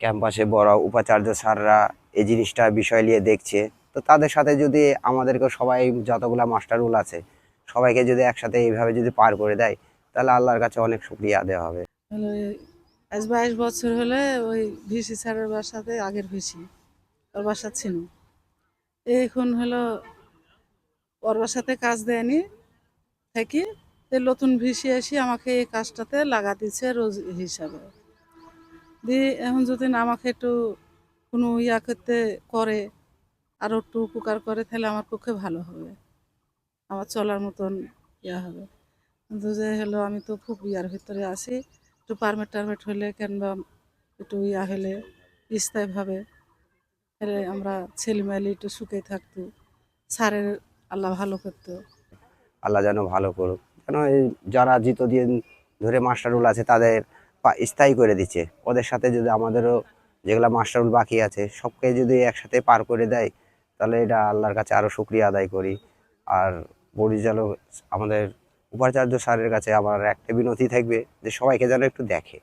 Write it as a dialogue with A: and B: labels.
A: ক্যাম্পাসে বড় উপাচার্য স্যাররা এই জিনিসটা বিষয় নিয়ে দেখছে। তো তাদের সাথে যদি আমাদেরকে সবাই যতগুলা মাস্টারগুলো আছে, সবাইকে যদি একসাথে এইভাবে যদি পার করে দেয়, তাহলে আল্লাহর কাছে অনেক শুক্রিয়া দেওয়া হবে।
B: আজ বাইশ বছর হলে ওই ভিসি স্যারের বাসাতে আগের ভিসি, ওর বাসা ছিল। এখন হলো ওর বাসাতে কাজ দেয়নি, থাকি নতুন ভিসি এসে আমাকে এই কাজটাতে লাগা দিচ্ছে রোজ হিসাবে। দিয়ে এখন যদি আমাকে একটু কোনো ইয়া করতে করে আরও একটু উপকার করে, তাহলে আমার পক্ষে ভালো হবে। আমার চলার মতন ইয়া হবে। কিন্তু যে হলো, আমি তো খুব ইয়ার ভিতরে আছি। একটু পারমিট টারমিট হলে কিংবা একটু ইয়া হলে স্থায়ীভাবে হলে আমরা ছেলেমেলে একটু সুখে থাকতো। স্যারের আল্লাহ ভালো করতো।
A: আল্লাহ যেন ভালো করুক। কেন এই যারা জিতদিন ধরে মাস্টারুল আছে, তাদের স্থায়ী করে দিচ্ছে। ওদের সাথে যদি আমাদেরও যেগুলো মাস্টারুল বাকি আছে, সবকে যদি একসাথে পার করে দেয়, তাহলে এটা আল্লাহর কাছে আরও শুক্রিয়া আদায় করি। আর পরিচালক, আমাদের উপাচার্য স্যারের কাছে আমার একটা বিনতি থাকবে যে সবাইকে যেন একটু দেখে।